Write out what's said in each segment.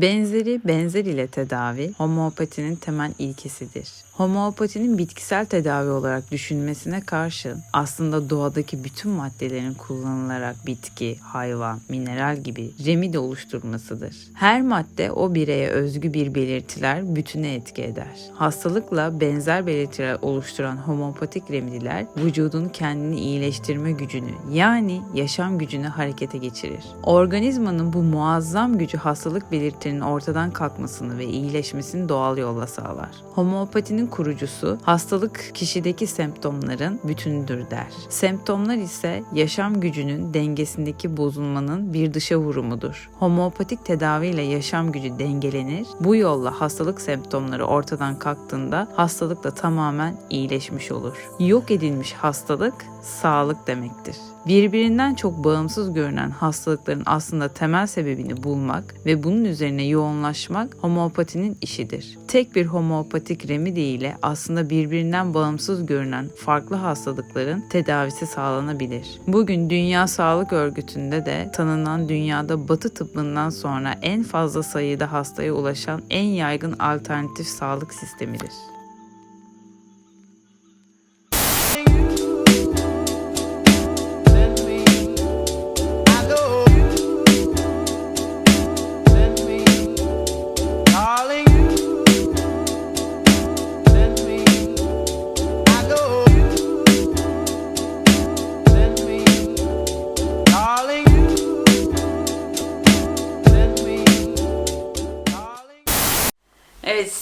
Benzeri benzer ile tedavi homeopatinin temel ilkesidir. Homeopatinin bitkisel tedavi olarak düşünmesine karşın aslında doğadaki bütün maddelerin kullanılarak bitki, hayvan, mineral gibi remedi oluşturmasıdır. Her madde o bireye özgü bir belirtiler bütüne etki eder. Hastalıkla benzer belirtiler oluşturan homeopatik remediler vücudun kendini iyileştirme gücünü yani yaşam gücünü harekete geçirir. Organizmanın bu muazzam gücü hastalık belirtilerinin ortadan kalkmasını ve iyileşmesini doğal yolla sağlar. Homeopatinin kurucusu hastalık kişideki semptomların bütünüdür der. Semptomlar ise yaşam gücünün dengesindeki bozulmanın bir dışa vurumudur. Homeopatik tedaviyle yaşam gücü dengelenir. Bu yolla hastalık semptomları ortadan kalktığında hastalık da tamamen iyileşmiş olur. Yok edilmiş hastalık sağlık demektir. Birbirinden çok bağımsız görünen hastalıkların aslında temel sebebini bulmak ve bunun üzerine yoğunlaşmak homeopatinin işidir. Tek bir homeopatik remedi ile aslında birbirinden bağımsız görünen farklı hastalıkların tedavisi sağlanabilir. Bugün Dünya Sağlık Örgütü'nde de tanınan dünyada batı tıbbından sonra en fazla sayıda hastaya ulaşan en yaygın alternatif sağlık sistemidir.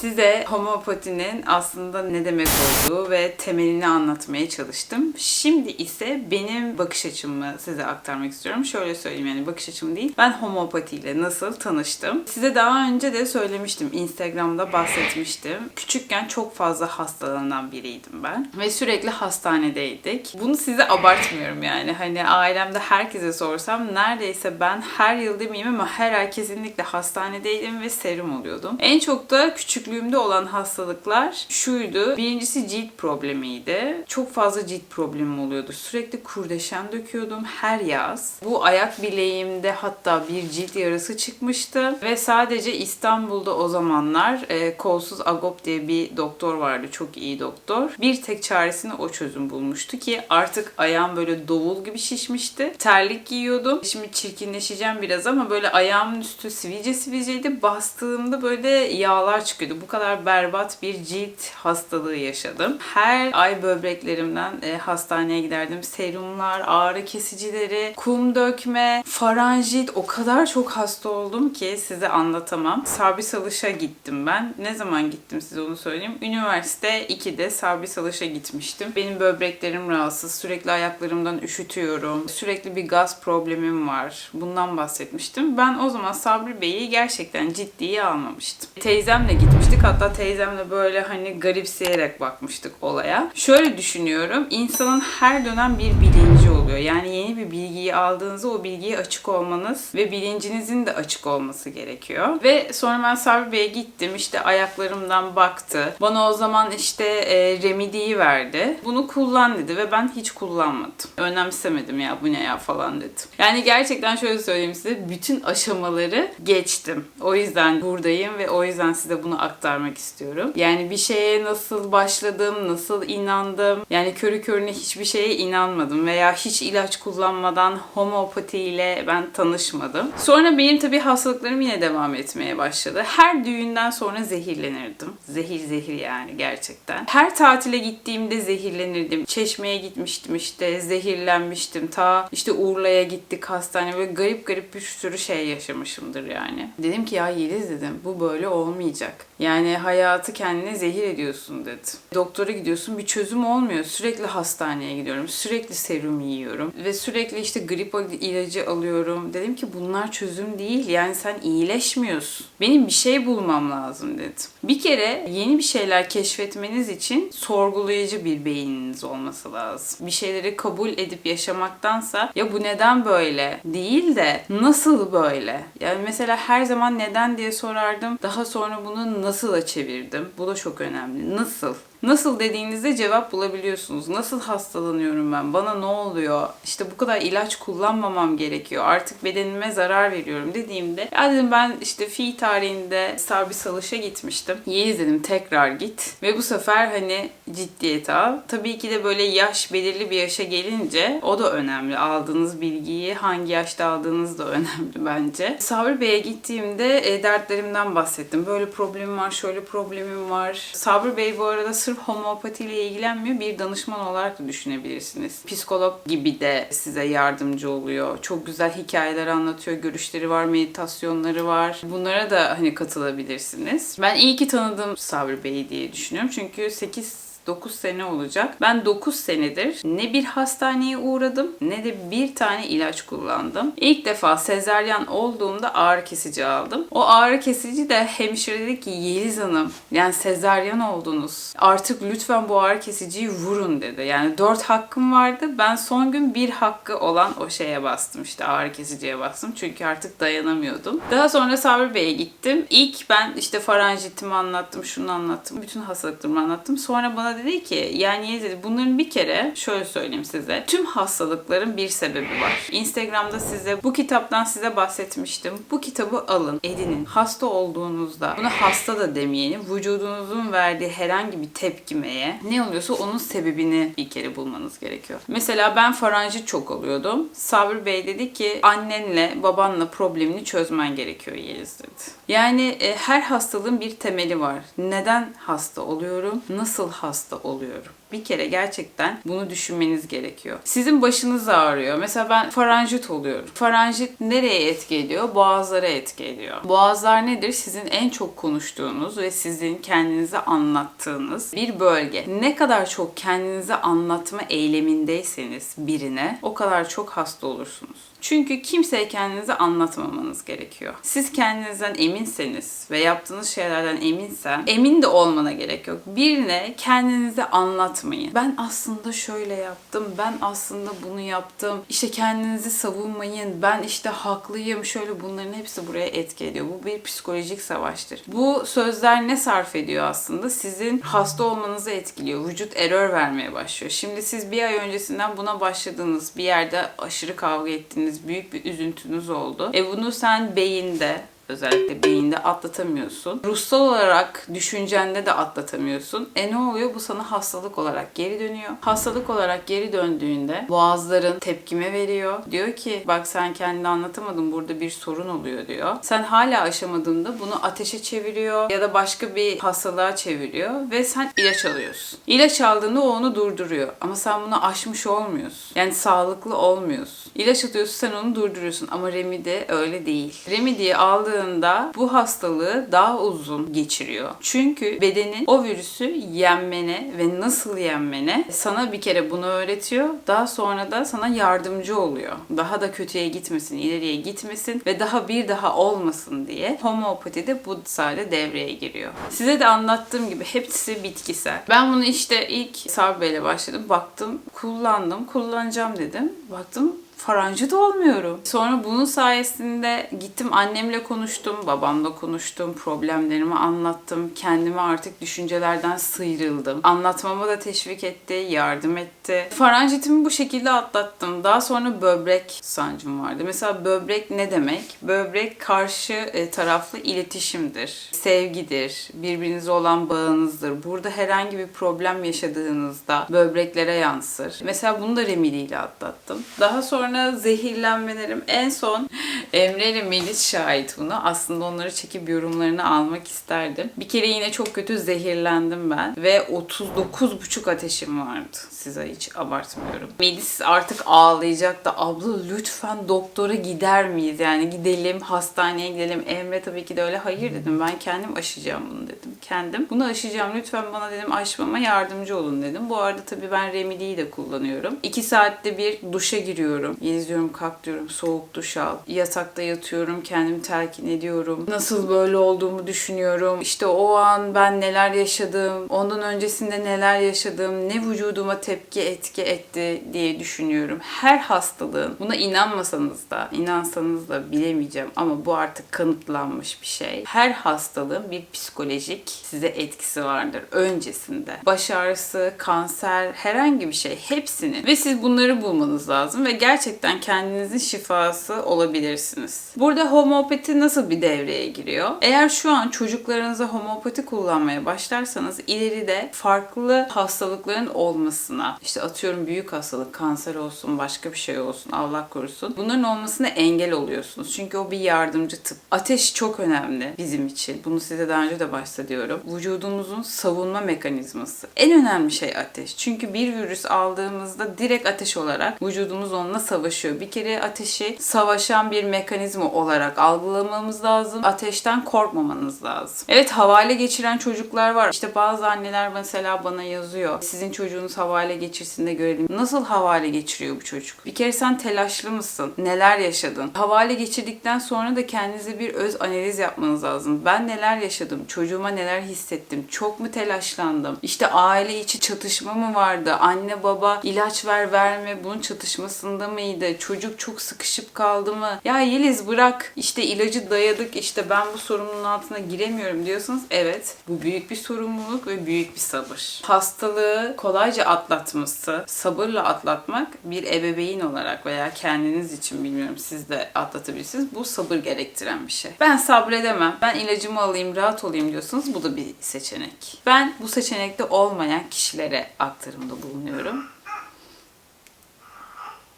Size homeopatinin aslında ne demek olduğu ve temelini anlatmaya çalıştım. Şimdi ise benim bakış açımı size aktarmak istiyorum. Şöyle söyleyeyim yani bakış açım değil. Ben homeopatiyle nasıl tanıştım? Size daha önce de söylemiştim. Instagram'da bahsetmiştim. Küçükken çok fazla hastalanan biriydim ben. Ve sürekli hastanedeydik. Bunu size abartmıyorum yani. Hani ailemde herkese sorsam neredeyse ben her yıl demeyeyim ama her ay kesinlikle hastanedeydim ve serum oluyordum. En çok da küçüklüğümde olan hastalıklar şuydu. Birincisi cilt problemiydi. Çok fazla cilt problemim oluyordu. Sürekli kurdeşen döküyordum her yaz. Bu ayak bileğimde hatta bir cilt yarası çıkmıştı ve sadece İstanbul'da o zamanlar e, kolsuz agop diye bir doktor vardı. Çok iyi doktor. Bir tek çaresini o çözüm bulmuştu ki artık ayağım böyle davul gibi şişmişti. Terlik giyiyordum. Şimdi çirkinleşeceğim biraz ama böyle ayağımın üstü sivilce sivilceydi. Bastığımda böyle yağlar çıkıyordu. Bu kadar berbat bir cilt hastalığı yaşadım. Her ay böbreklerimden e, hastaneye giderdim. Serumlar, ağrı kesicileri, kum dökme, faranjit o kadar çok hasta oldum ki size anlatamam. Sabri Salış'a gittim ben. Ne zaman gittim size onu söyleyeyim. Üniversite 2'de Sabri Salış'a gitmiştim. Benim böbreklerim rahatsız. Sürekli ayaklarımdan üşütüyorum. Sürekli bir gaz problemim var. Bundan bahsetmiştim. Ben o zaman Sabri Bey'i gerçekten ciddiye almamıştım. Teyzemle gitmiştik. Hatta teyzemle böyle hani garipseyerek bakmıştık olaya. Şöyle düşünüyorum. İnsanın her dönem bir bilinci oluyor. Yani yeni bir bilgiyi aldığınızda o bilgiye açık olmanız ve bilincinizin de açık olması gerekiyor. Ve sonra ben Sabri Bey'e gittim. İşte ayaklarımdan baktı. Bana o zaman işte e, remediyi verdi. Bunu kullan dedi ve ben hiç kullanmadım. Önemsemedim ya bu ne ya falan dedim. Yani gerçekten şöyle söyleyeyim size. Bütün aşamaları geçtim. O yüzden buradayım ve o yüzden size bunu aktarmak istiyorum. Yani bir şeye nasıl başladım, nasıl inandım. Yani körü körüne hiçbir şeye inanmadım veya hiç ilaç kullanmadan homeopati ben tanışmadım. Sonra benim tabii hastalıklarım yine devam etmeye başladı. Her düğünden sonra zehirlenirdim. Zehir zehir yani gerçekten. Her tatile gittiğimde zehirlenirdim. Çeşmeye gitmiştim işte zehirlenmiştim. Ta işte Urla'ya gittik hastane böyle garip garip bir sürü şey yaşamışımdır yani. Dedim ki ya Yeliz dedim bu böyle olmayacak. Yani hayatı kendine zehir ediyorsun dedi. Doktora gidiyorsun bir çözüm olmuyor. Sürekli hastaneye gidiyorum. Sürekli serum yiyorum. Ve sürekli işte grip ilacı alıyorum. Dedim ki bunlar çözüm değil. Yani sen iyileşmiyorsun. Benim bir şey bulmam lazım dedim. Bir kere yeni bir şeyler keşfetmeniz için sorgulayıcı bir beyniniz olması lazım. Bir şeyleri kabul edip yaşamaktansa ya bu neden böyle değil de nasıl böyle? Yani mesela her zaman neden diye sorardım. Daha sonra bunu nasıl'a çevirdim. Bu da çok önemli. Nasıl? Nasıl dediğinizde cevap bulabiliyorsunuz. Nasıl hastalanıyorum ben? Bana ne oluyor? İşte bu kadar ilaç kullanmamam gerekiyor. Artık bedenime zarar veriyorum dediğimde ya dedim ben işte fi tarihinde Sabri Salış'a gitmiştim. Yeliz dedim tekrar git. Ve bu sefer hani ciddiyete al. Tabii ki de böyle yaş belirli bir yaşa gelince o da önemli. Aldığınız bilgiyi hangi yaşta aldığınız da önemli bence. Sabri Bey'e gittiğimde e, dertlerimden bahsettim. Böyle problemim var, şöyle problemim var. Sabri Bey bu arada sırf homeopatiyle ilgilenmiyor. Bir danışman olarak da düşünebilirsiniz. Psikolog gibi de size yardımcı oluyor. Çok güzel hikayeler anlatıyor. Görüşleri var, meditasyonları var. Bunlara da hani katılabilirsiniz. Ben iyi ki tanıdım Sabri Bey'i diye düşünüyorum. Çünkü 8 9 sene olacak. Ben 9 senedir ne bir hastaneye uğradım ne de bir tane ilaç kullandım. İlk defa sezaryen olduğumda ağrı kesici aldım. O ağrı kesici de hemşire dedi ki Yeliz Hanım yani sezaryen oldunuz. Artık lütfen bu ağrı kesiciyi vurun dedi. Yani 4 hakkım vardı. Ben son gün bir hakkı olan o şeye bastım işte ağrı kesiciye bastım. Çünkü artık dayanamıyordum. Daha sonra Sabri Bey'e gittim. İlk ben işte faranjitimi anlattım, şunu anlattım. Bütün hastalıklarımı anlattım. Sonra bana dedi ki yani dedi bunların bir kere şöyle söyleyeyim size. Tüm hastalıkların bir sebebi var. Instagram'da size bu kitaptan size bahsetmiştim. Bu kitabı alın, edinin. Hasta olduğunuzda buna hasta da demeyelim. Vücudunuzun verdiği herhangi bir tepkimeye ne oluyorsa onun sebebini bir kere bulmanız gerekiyor. Mesela ben faranjit çok oluyordum. Sabri Bey dedi ki annenle babanla problemini çözmen gerekiyor Yeliz dedi. Yani e, her hastalığın bir temeli var. Neden hasta oluyorum? Nasıl hasta oluyorum? Bir kere gerçekten bunu düşünmeniz gerekiyor. Sizin başınız ağrıyor. Mesela ben faranjit oluyorum. Faranjit nereye etki ediyor? Boğazlara etki ediyor. Boğazlar nedir? Sizin en çok konuştuğunuz ve sizin kendinize anlattığınız bir bölge. Ne kadar çok kendinize anlatma eylemindeyseniz birine o kadar çok hasta olursunuz. Çünkü kimseye kendinizi anlatmamanız gerekiyor. Siz kendinizden eminseniz ve yaptığınız şeylerden eminsen emin de olmana gerek yok. Birine kendinizi anlatmayın. Ben aslında şöyle yaptım. Ben aslında bunu yaptım. İşte kendinizi savunmayın. Ben işte haklıyım. Şöyle bunların hepsi buraya etki ediyor. Bu bir psikolojik savaştır. Bu sözler ne sarf ediyor aslında? Sizin hasta olmanızı etkiliyor. Vücut error vermeye başlıyor. Şimdi siz bir ay öncesinden buna başladınız. Bir yerde aşırı kavga ettiniz. Büyük bir üzüntünüz oldu. E bunu sen beyinde özellikle beyinde atlatamıyorsun. Ruhsal olarak düşüncende de atlatamıyorsun. E ne oluyor? Bu sana hastalık olarak geri dönüyor. Hastalık olarak geri döndüğünde boğazların tepkime veriyor. Diyor ki bak sen kendini anlatamadın burada bir sorun oluyor diyor. Sen hala aşamadığında bunu ateşe çeviriyor ya da başka bir hastalığa çeviriyor ve sen ilaç alıyorsun. İlaç aldığında o onu durduruyor. Ama sen bunu aşmış olmuyorsun. Yani sağlıklı olmuyorsun. İlaç atıyorsun sen onu durduruyorsun ama remedi öyle değil. Remediyi aldığında bu hastalığı daha uzun geçiriyor. Çünkü bedenin o virüsü yenmene ve nasıl yenmene sana bir kere bunu öğretiyor. Daha sonra da sana yardımcı oluyor. Daha da kötüye gitmesin, ileriye gitmesin ve daha bir daha olmasın diye homeopatide bu sayede devreye giriyor. Size de anlattığım gibi hepsi bitkisel. Ben bunu işte ilk Sabri Bey'le başladım. Baktım, kullandım, kullanacağım dedim. Baktım faranjit olmuyorum. Sonra bunun sayesinde gittim annemle konuştum, babamla konuştum, problemlerimi anlattım. Kendimi artık düşüncelerden sıyrıldım. Anlatmama da teşvik etti, yardım etti. Faranjitimi bu şekilde atlattım. Daha sonra böbrek sancım vardı. Mesela böbrek ne demek? Böbrek karşı e, taraflı iletişimdir, sevgidir, birbirinize olan bağınızdır. Burada herhangi bir problem yaşadığınızda böbreklere yansır. Mesela bunu da remediyle atlattım. Daha sonra zehirlenmelerim en son Emre ile Melis şahit buna. Aslında onları çekip yorumlarını almak isterdim. Bir kere yine çok kötü zehirlendim ben ve 39,5 ateşim vardı. Size hiç abartmıyorum. Melis artık ağlayacak da abla lütfen doktora gider miyiz? Yani gidelim hastaneye gidelim. Emre tabii ki de öyle hayır dedim. Ben kendim aşacağım bunu dedim. Kendim bunu aşacağım. Lütfen bana dedim aşmama yardımcı olun dedim. Bu arada tabii ben remediyi de kullanıyorum. 2 saatte bir duşa giriyorum. Diyorum. Yeliz diyorum kalk diyorum soğuk duş al. Yatakta yatıyorum kendimi telkin ediyorum. Nasıl böyle olduğumu düşünüyorum. İşte o an ben neler yaşadım. Ondan öncesinde neler yaşadım. Ne vücuduma tepki etki etti diye düşünüyorum. Her hastalığın buna inanmasanız da inansanız da bilemeyeceğim ama bu artık kanıtlanmış bir şey. Her hastalığın bir psikolojik size etkisi vardır öncesinde. Baş ağrısı, kanser, herhangi bir şey hepsinin ve siz bunları bulmanız lazım ve gerçekten kendinizin şifası olabilirsiniz. Burada homeopati nasıl bir devreye giriyor? Eğer şu an çocuklarınıza homeopati kullanmaya başlarsanız ileride farklı hastalıkların olmasına, işte atıyorum büyük hastalık, kanser olsun, başka bir şey olsun, Allah korusun. Bunların olmasına engel oluyorsunuz. Çünkü o bir yardımcı tıp. Ateş çok önemli bizim için. Bunu size daha önce de bahsediyorum. Vücudumuzun savunma mekanizması. En önemli şey ateş. Çünkü bir virüs aldığımızda direkt ateş olarak vücudumuz onunla savaşıyor. Bir kere ateşi savaşan bir mekanizma olarak algılamamız lazım. Ateşten korkmamanız lazım. Evet havale geçiren çocuklar var. İşte bazı anneler mesela bana yazıyor. Sizin çocuğunuz havale geçirsin de görelim. Nasıl havale geçiriyor bu çocuk? Bir kere sen telaşlı mısın? Neler yaşadın? Havale geçirdikten sonra da kendinize bir öz analiz yapmanız lazım. Ben neler yaşadım? Çocuğuma neler hissettim? Çok mu telaşlandım? İşte aile içi çatışma mı vardı? Anne baba ilaç ver verme bunun çatışmasında mıydı? Çocuk çok sıkışıp kaldı mı? Ya Yeliz bırak işte ilacı dayadık işte ben bu sorumluluğun altına giremiyorum diyorsanız evet bu büyük bir sorumluluk ve büyük bir sabır. Hastalığı kolayca atlatması, sabırla atlatmak bir ebeveyn olarak veya kendiniz için bilmiyorum siz de atlatabilirsiniz. Bu sabır gerektiren bir şey. Ben sabredemem. Ben ilacımı alayım, rahat olayım diyorsanız bu da bir seçenek. Ben bu seçenekte olmayan kişilere aktarımda bulunuyorum.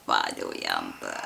Vade uyandı.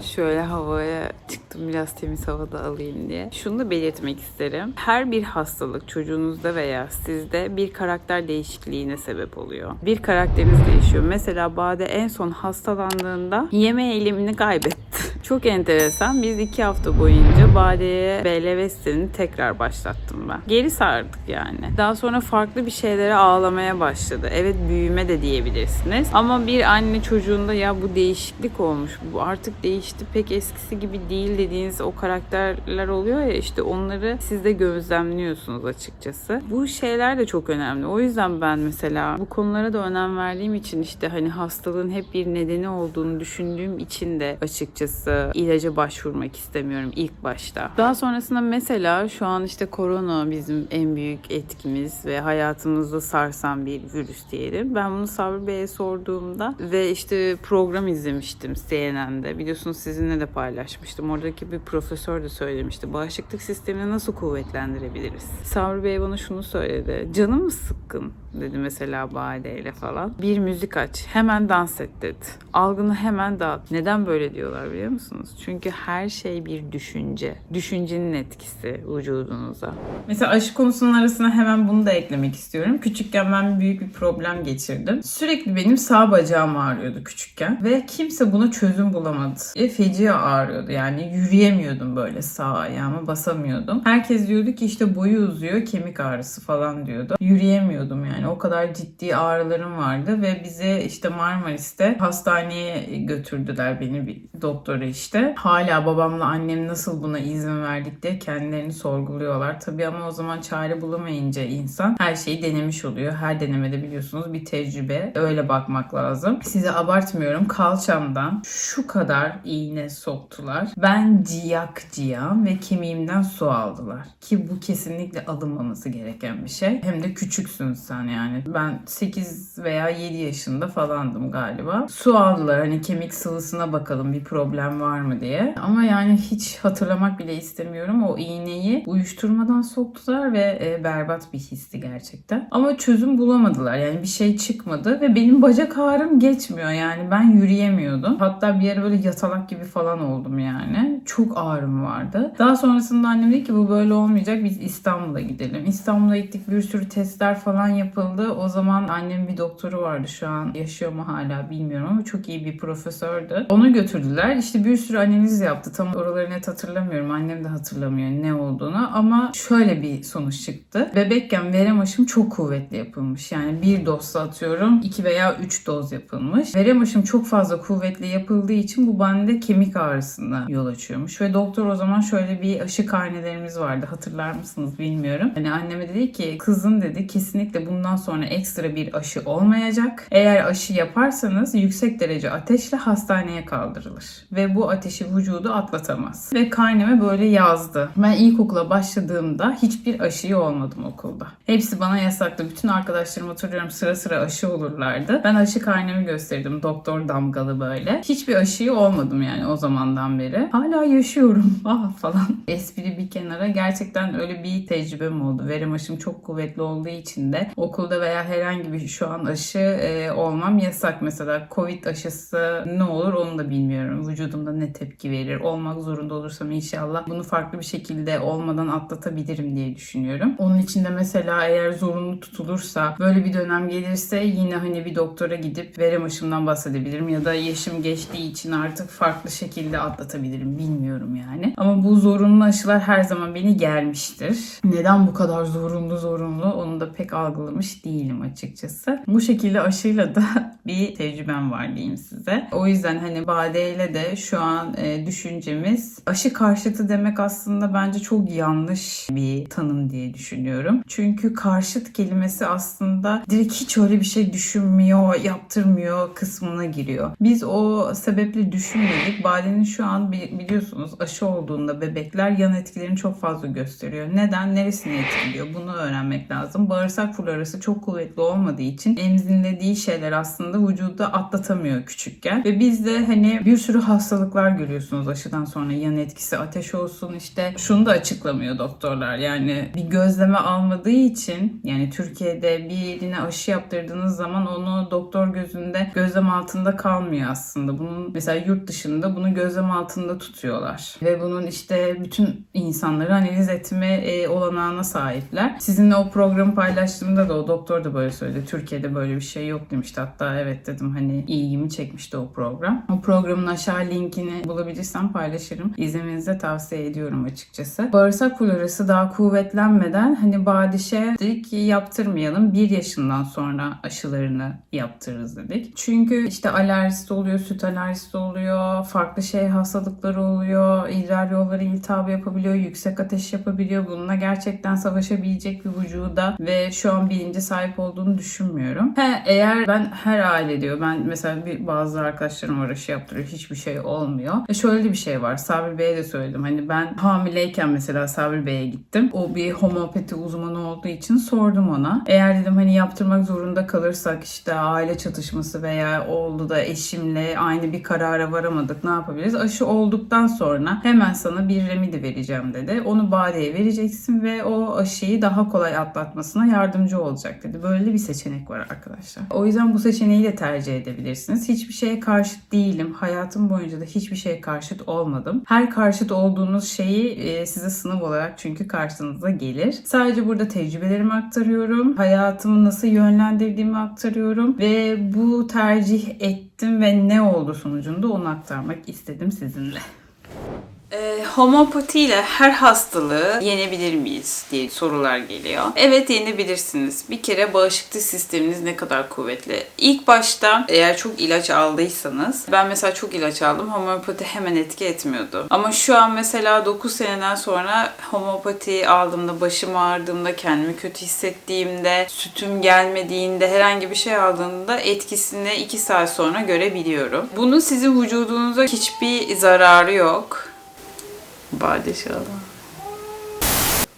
Şöyle havaya çıktım biraz temiz havada alayım diye. Şunu da belirtmek isterim. Her bir hastalık çocuğunuzda veya sizde bir karakter değişikliğine sebep oluyor. Bir karakteriniz değişiyor. Mesela Bade en son hastalandığında yeme eylemini kaybetti. Çok enteresan. Biz iki hafta boyunca Bade'ye BLV'sini tekrar başlattım ben. Geri sardık yani. Daha sonra farklı bir şeylere ağlamaya başladı. Evet büyüme de diyebilirsiniz. Ama bir anne çocuğunda ya bu değişiklik olmuş. Bu artık değişti. Pek eskisi gibi değil dediğiniz o karakterler oluyor ya işte onları siz de gözlemliyorsunuz açıkçası. Bu şeyler de çok önemli. O yüzden ben mesela bu konulara da önem verdiğim için işte hani hastalığın hep bir nedeni olduğunu düşündüğüm için de açıkçası ilaca başvurmak istemiyorum ilk başta. Daha sonrasında mesela şu an işte korona bizim en büyük etkimiz ve hayatımızda sarsan bir virüs diyelim. Ben bunu Sabri Bey'e sorduğumda ve işte program izlemiştim CNN'de. Biliyorsunuz sizinle de paylaşmıştım. Oradaki bir profesör de söylemişti. Bağışıklık sistemini nasıl kuvvetlendirebiliriz? Sabri Bey bana şunu söyledi. Canım mı sıkkın? dedi mesela Bade ile falan. Bir müzik aç. Hemen dans et dedi. Algını hemen dağıt. Neden böyle diyorlar biliyor musunuz? Çünkü her şey bir düşünce. Düşüncenin etkisi vücudunuza. Mesela aşı konusunun arasına hemen bunu da eklemek istiyorum. Küçükken ben büyük bir problem geçirdim. Sürekli benim sağ bacağım ağrıyordu küçükken ve kimse buna çözüm bulamadı. E, feci ağrıyordu yani yürüyemiyordum böyle sağ ayağıma basamıyordum. Herkes diyordu ki işte boyu uzuyor kemik ağrısı falan diyordu. Yürüyemiyordum yani o kadar ciddi ağrılarım vardı ve bize işte Marmaris'te hastaneye götürdüler beni bir doktora işte. Hala babamla annem nasıl buna izin verdik diye kendilerini sorguluyorlar. Tabii ama o zaman çare bulamayınca insan her şeyi denemiş oluyor. Her denemede biliyorsunuz bir tecrübe. Öyle bakmak lazım. Size abartmıyorum. Kalçamdan şu kadar iğne soktular. Ben ciyak ciyam ve kemiğimden su aldılar. Ki bu kesinlikle alınmaması gereken bir şey. Hem de küçüksün sen yani. Ben 8 veya 7 yaşında falandım galiba. Su aldılar hani kemik sıvısına bakalım bir problem var mı diye. Ama yani hiç hatırlamak bile istemiyorum. O iğneyi uyuşturmadan soktular ve e, berbat bir histi gerçekten. Ama çözüm bulamadılar. Yani bir şey çıkmadı ve benim bacak ağrım geçmiyor yani. Ben yürüyemiyordum. Hatta bir yere böyle yatalak gibi falan oldum yani. Çok ağrım vardı. Daha sonrasında annem dedi ki bu böyle olmayacak. Biz İstanbul'a gidelim. İstanbul'a gittik. Bir sürü testler falan yapıldı. O zaman annem bir doktoru vardı şu an. Yaşıyor mu hala bilmiyorum ama çok iyi bir profesördü. Onu götürdüler. İşte bir bir sürü analiz yaptı. Tam oraları net hatırlamıyorum. Annem de hatırlamıyor ne olduğunu. Ama şöyle bir sonuç çıktı. Bebekken verem aşım çok kuvvetli yapılmış. Yani bir dozla atıyorum 2 veya 3 doz yapılmış. Verem aşım çok fazla kuvvetli yapıldığı için bu bende kemik ağrısına yol açıyormuş. Ve doktor o zaman şöyle bir aşı karnelerimiz vardı. Hatırlar mısınız bilmiyorum. Hani anneme dedi ki kızın dedi kesinlikle bundan sonra ekstra bir aşı olmayacak. Eğer aşı yaparsanız yüksek derece ateşle hastaneye kaldırılır. Ve bu ateşi vücudu atlatamaz. Ve karneme böyle yazdı. Ben ilkokula başladığımda hiçbir aşıyı olmadım okulda. Hepsi bana yasaktı. Bütün arkadaşlarım hatırlıyorum sıra sıra aşı olurlardı. Ben aşı karnemi gösterdim. Doktor damgalı böyle. Hiçbir aşıyı olmadım yani o zamandan beri. Hala yaşıyorum. Ah falan. Espri bir kenara gerçekten öyle bir tecrübem oldu. Verem aşım çok kuvvetli olduğu için de okulda veya herhangi bir şu an aşı e, olmam yasak. Mesela Covid aşısı ne olur onu da bilmiyorum. Vücudumda ne tepki verir. Olmak zorunda olursam inşallah bunu farklı bir şekilde olmadan atlatabilirim diye düşünüyorum. Onun için de mesela eğer zorunlu tutulursa böyle bir dönem gelirse yine hani bir doktora gidip verem aşımdan bahsedebilirim ya da yaşım geçtiği için artık farklı şekilde atlatabilirim bilmiyorum yani. Ama bu zorunlu aşılar her zaman beni gelmiştir. Neden bu kadar zorunlu zorunlu onu da pek algılamış değilim açıkçası. Bu şekilde aşıyla da bir tecrübem var diyeyim size. O yüzden hani badeyle de şu an e, düşüncemiz aşı karşıtı demek aslında bence çok yanlış bir tanım diye düşünüyorum. Çünkü karşıt kelimesi aslında direkt hiç öyle bir şey düşünmüyor, yaptırmıyor kısmına giriyor. Biz o sebeple düşünmedik. Badenin şu an bi- biliyorsunuz aşı olduğunda bebekler yan etkilerini çok fazla gösteriyor. Neden? Neresini etkiliyor? Bunu öğrenmek lazım. Bağırsak florası çok kuvvetli olmadığı için emzinlediği şeyler aslında vücuda atlatamıyor küçükken. Ve biz de hani bir sürü hastalıklar görüyorsunuz aşıdan sonra yan etkisi ateş olsun işte şunu da açıklamıyor doktorlar. Yani bir gözleme almadığı için yani Türkiye'de birine aşı yaptırdığınız zaman onu doktor gözünde gözlem altında kalmıyor aslında. Bunun mesela yurt dışında bunu gözlem altında tutuyorlar. Ve bunun işte bütün insanları analiz etme e, olanağına sahipler. Sizinle o programı paylaştığımda da o doktor da böyle söyledi. Türkiye'de böyle bir şey yok demişti. Hatta evet dedim hani ilgimi çekmişti o program. O programın aşağı linkini bulabilirsem paylaşırım. İzlemenizi tavsiye ediyorum açıkçası. Bağırsak florası daha kuvvetlenmeden hani badişe dedik ki yaptırmayalım. Bir yaşından sonra aşılarını yaptırırız dedik. Çünkü işte alerjisi oluyor, süt alerjisi oluyor, farklı şey hastalıkları oluyor, idrar yolları iltihabı yapabiliyor, yüksek ateş yapabiliyor. Bununla gerçekten savaşabilecek bir vücuda ve şu an bilince sahip olduğunu düşünmüyorum. He, eğer ben her aile diyor, ben mesela bir bazı arkadaşlarım var aşı yaptırıyor, hiçbir şey olmuyor. E şöyle bir şey var, Sabri Bey'e de söyledim. Hani ben hamileyken mesela Sabri Bey'e gittim. O bir homeopati uzmanı olduğu için sordum ona. Eğer dedim hani yaptırmak zorunda kalırsak işte aile çatışması veya oldu da eşimle aynı bir karara varamadık ne yapabiliriz? Aşı olduktan sonra hemen sana bir remedi vereceğim dedi. Onu badeye vereceksin ve o aşıyı daha kolay atlatmasına yardımcı olacak dedi. Böyle bir seçenek var arkadaşlar. O yüzden bu seçeneği de tercih edebilirsiniz. Hiçbir şeye karşıt değilim. Hayatım boyunca da hiçbir şeye karşıt olmadım. Her karşıt olduğunuz şeyi e, size sınav olarak çünkü karşınıza gelir. Sadece burada tecrübelerimi aktarıyorum. Hayatımı nasıl yönlendirdiğimi aktarıyorum ve bu tercih ettim ve ne oldu sonucunda onu aktarmak istedim sizinle. Ee, homopati ile her hastalığı yenebilir miyiz diye sorular geliyor. Evet yenebilirsiniz. Bir kere bağışıklık sisteminiz ne kadar kuvvetli. İlk başta eğer çok ilaç aldıysanız ben mesela çok ilaç aldım. Homopati hemen etki etmiyordu. Ama şu an mesela 9 seneden sonra homopati aldığımda, başım ağrıdığımda, kendimi kötü hissettiğimde, sütüm gelmediğinde, herhangi bir şey aldığımda etkisini 2 saat sonra görebiliyorum. Bunun sizin vücudunuza hiçbir zararı yok. バーでしょ。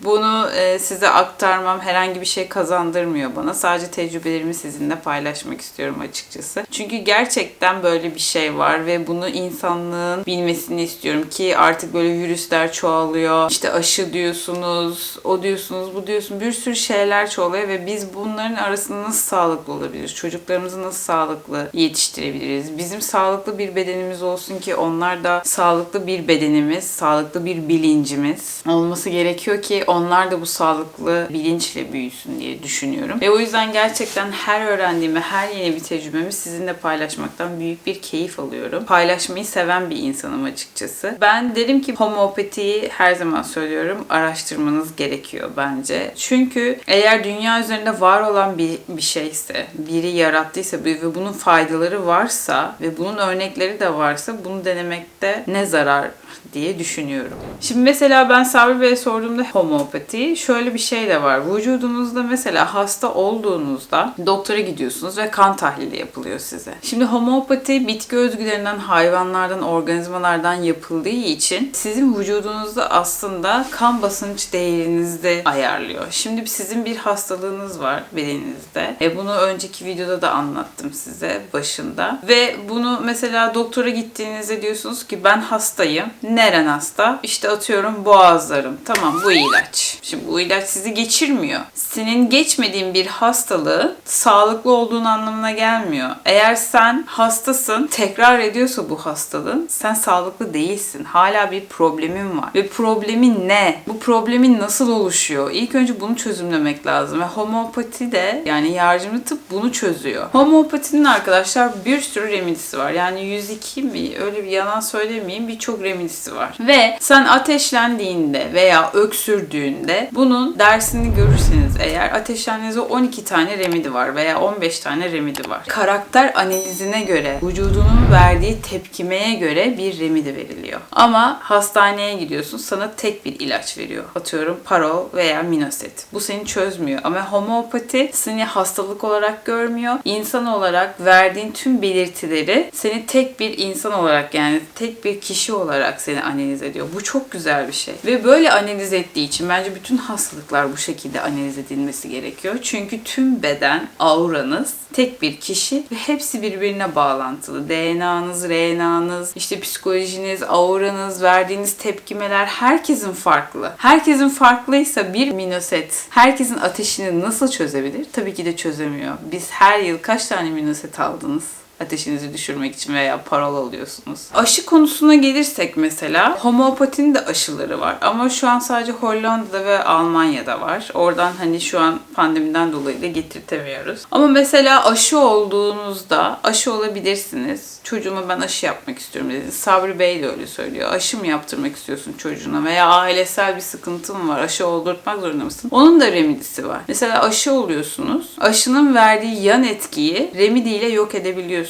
Bunu e, size aktarmam herhangi bir şey kazandırmıyor bana. Sadece tecrübelerimi sizinle paylaşmak istiyorum açıkçası. Çünkü gerçekten böyle bir şey var ve bunu insanlığın bilmesini istiyorum ki artık böyle virüsler çoğalıyor. İşte aşı diyorsunuz, o diyorsunuz, bu diyorsun. Bir sürü şeyler çoğalıyor ve biz bunların arasında nasıl sağlıklı olabiliriz? Çocuklarımızı nasıl sağlıklı yetiştirebiliriz? Bizim sağlıklı bir bedenimiz olsun ki onlar da sağlıklı bir bedenimiz, sağlıklı bir bilincimiz olması gerekiyor ki onlar da bu sağlıklı bilinçle büyüsün diye düşünüyorum. Ve o yüzden gerçekten her öğrendiğimi, her yeni bir tecrübemi sizinle paylaşmaktan büyük bir keyif alıyorum. Paylaşmayı seven bir insanım açıkçası. Ben derim ki homeopatiyi her zaman söylüyorum araştırmanız gerekiyor bence. Çünkü eğer dünya üzerinde var olan bir, bir şeyse, biri yarattıysa ve bunun faydaları varsa ve bunun örnekleri de varsa bunu denemekte ne zarar diye düşünüyorum. Şimdi mesela ben Sabri Bey'e sorduğumda homeopati şöyle bir şey de var. Vücudunuzda mesela hasta olduğunuzda doktora gidiyorsunuz ve kan tahlili yapılıyor size. Şimdi homeopati bitki özgülerinden, hayvanlardan, organizmalardan yapıldığı için sizin vücudunuzda aslında kan basınç değerinizi ayarlıyor. Şimdi sizin bir hastalığınız var bedeninizde. E bunu önceki videoda da anlattım size başında. Ve bunu mesela doktora gittiğinizde diyorsunuz ki ben hastayım. Neren hasta? İşte atıyorum boğazlarım. Tamam bu ilaç. Şimdi bu ilaç sizi geçirmiyor. Senin geçmediğin bir hastalığı sağlıklı olduğun anlamına gelmiyor. Eğer sen hastasın, tekrar ediyorsa bu hastalığın sen sağlıklı değilsin. Hala bir problemin var. Ve problemin ne? Bu problemin nasıl oluşuyor? İlk önce bunu çözümlemek lazım. Ve homeopati de yani yardımcı tıp bunu çözüyor. Homeopatinin arkadaşlar bir sürü remedisi var. Yani 102 mi? Öyle bir yalan söylemeyeyim. Birçok remedisi var. Ve sen ateşlendiğinde veya öksürdüğünde bunun dersini görürseniz eğer ateşlendiğinizde 12 tane remedi var veya 15 tane remedi var. Karakter analizine göre, vücudunun verdiği tepkimeye göre bir remedi veriliyor. Ama hastaneye gidiyorsun sana tek bir ilaç veriyor. Atıyorum parol veya minoset. Bu seni çözmüyor. Ama homeopati seni hastalık olarak görmüyor. İnsan olarak verdiğin tüm belirtileri seni tek bir insan olarak yani tek bir kişi olarak seni analiz ediyor. Bu çok güzel bir şey. Ve böyle analiz ettiği için bence bütün hastalıklar bu şekilde analiz edilmesi gerekiyor. Çünkü tüm beden, auranız tek bir kişi ve hepsi birbirine bağlantılı. DNA'nız, RNA'nız, işte psikolojiniz, auranız, verdiğiniz tepkimeler herkesin farklı. Herkesin farklıysa bir minoset herkesin ateşini nasıl çözebilir? Tabii ki de çözemiyor. Biz her yıl kaç tane minoset aldınız? Ateşinizi düşürmek için veya parol alıyorsunuz. Aşı konusuna gelirsek mesela homeopatinin de aşıları var ama şu an sadece Hollanda'da ve Almanya'da var. Oradan hani şu an pandemiden dolayı da getirtemiyoruz. Ama mesela aşı olduğunuzda aşı olabilirsiniz. Çocuğuma ben aşı yapmak istiyorum dediniz. Sabri Bey de öyle söylüyor. Aşı mı yaptırmak istiyorsun çocuğuna veya ailesel bir sıkıntın var. Aşı oldurtmak zorunda mısın? Onun da remedisi var. Mesela aşı oluyorsunuz. Aşının verdiği yan etkiyi remedi ile yok edebiliyorsunuz.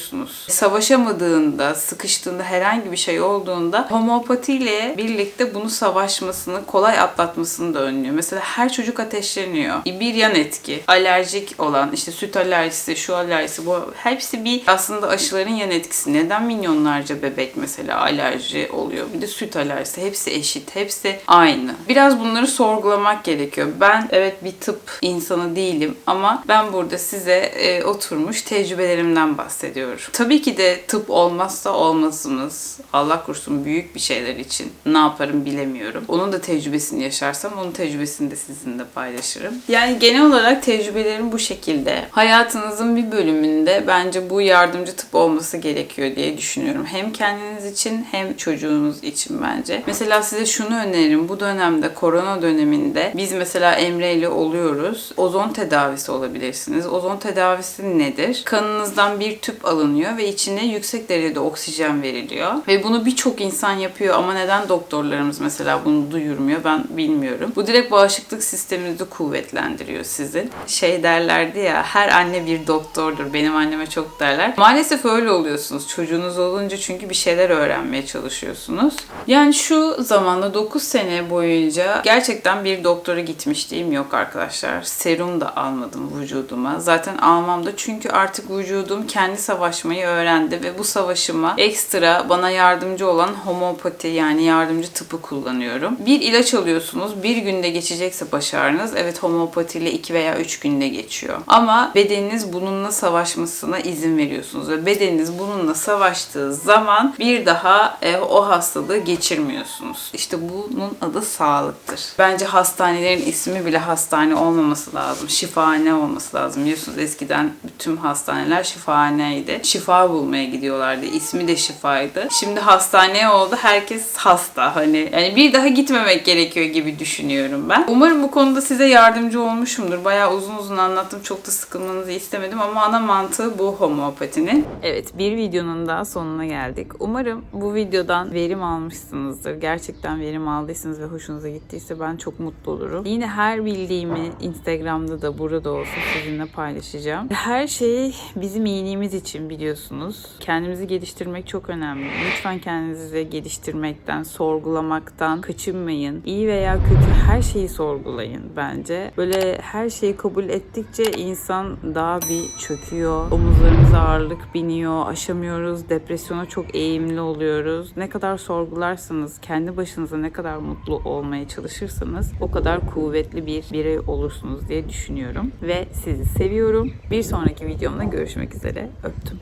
Savaşamadığında, sıkıştığında, herhangi bir şey olduğunda homeopatiyle birlikte bunu savaşmasını, kolay atlatmasını da önlüyor. Mesela her çocuk ateşleniyor. Bir yan etki. Alerjik olan, işte süt alerjisi, şu alerjisi, bu hepsi bir aslında aşıların yan etkisi. Neden milyonlarca bebek mesela alerji oluyor? Bir de süt alerjisi. Hepsi eşit. Hepsi aynı. Biraz bunları sorgulamak gerekiyor. Ben evet bir tıp insanı değilim ama ben burada size e, oturmuş tecrübelerimden bahsediyorum. Tabii ki de tıp olmazsa olmazımız. Allah korusun büyük bir şeyler için ne yaparım bilemiyorum. Onun da tecrübesini yaşarsam onun tecrübesini de sizinle paylaşırım. Yani genel olarak tecrübelerim bu şekilde. Hayatınızın bir bölümünde bence bu yardımcı tıp olması gerekiyor diye düşünüyorum. Hem kendiniz için hem çocuğunuz için bence. Mesela size şunu öneririm. Bu dönemde korona döneminde biz mesela Emre ile oluyoruz. Ozon tedavisi olabilirsiniz. Ozon tedavisi nedir? Kanınızdan bir tüp alınıyor ve içine yüksek derecede oksijen veriliyor. Ve bunu birçok insan yapıyor ama neden doktorlarımız mesela bunu duyurmuyor ben bilmiyorum. Bu direkt bağışıklık sisteminizi kuvvetlendiriyor sizin. Şey derlerdi ya her anne bir doktordur. Benim anneme çok derler. Maalesef öyle oluyorsunuz. Çocuğunuz olunca çünkü bir şeyler öğrenmeye çalışıyorsunuz. Yani şu zamanda 9 sene boyunca gerçekten bir doktora gitmişliğim yok arkadaşlar. Serum da almadım vücuduma. Zaten almam da çünkü artık vücudum kendi savaşmayı öğrendi ve bu savaşıma ekstra bana yardımcı olan homeopati yani yardımcı tıpı kullanıyorum. Bir ilaç alıyorsunuz. Bir günde geçecekse baş ağrınız. Evet homeopatiyle 2 veya 3 günde geçiyor. Ama bedeniniz bununla savaşmasına izin veriyorsunuz ve bedeniniz bununla savaştığı zaman bir daha e, o hastalığı geçirmiyorsunuz. İşte bunun adı sağlıktır. Bence hastanelerin ismi bile hastane olmaması lazım. Şifahane olması lazım. Biliyorsunuz eskiden tüm hastaneler şifahaneydi. Hastaneydi. Şifa bulmaya gidiyorlardı. İsmi de şifaydı. Şimdi hastaneye oldu. Herkes hasta. Hani yani bir daha gitmemek gerekiyor gibi düşünüyorum ben. Umarım bu konuda size yardımcı olmuşumdur. Bayağı uzun uzun anlattım. Çok da sıkılmanızı istemedim ama ana mantığı bu homeopatinin. Evet bir videonun daha sonuna geldik. Umarım bu videodan verim almışsınızdır. Gerçekten verim aldıysanız ve hoşunuza gittiyse ben çok mutlu olurum. Yine her bildiğimi Instagram'da da burada olsun sizinle paylaşacağım. Her şey bizim iyiliğimiz için biliyorsunuz. Kendimizi geliştirmek çok önemli. Lütfen kendinizi geliştirmekten, sorgulamaktan kaçınmayın. İyi veya kötü her şeyi sorgulayın bence. Böyle her şeyi kabul ettikçe insan daha bir çöküyor. Omuzlarımıza ağırlık biniyor. Aşamıyoruz. Depresyona çok eğimli oluyoruz. Ne kadar sorgularsanız, kendi başınıza ne kadar mutlu olmaya çalışırsanız o kadar kuvvetli bir birey olursunuz diye düşünüyorum. Ve sizi seviyorum. Bir sonraki videomda görüşmek üzere. Öptüm.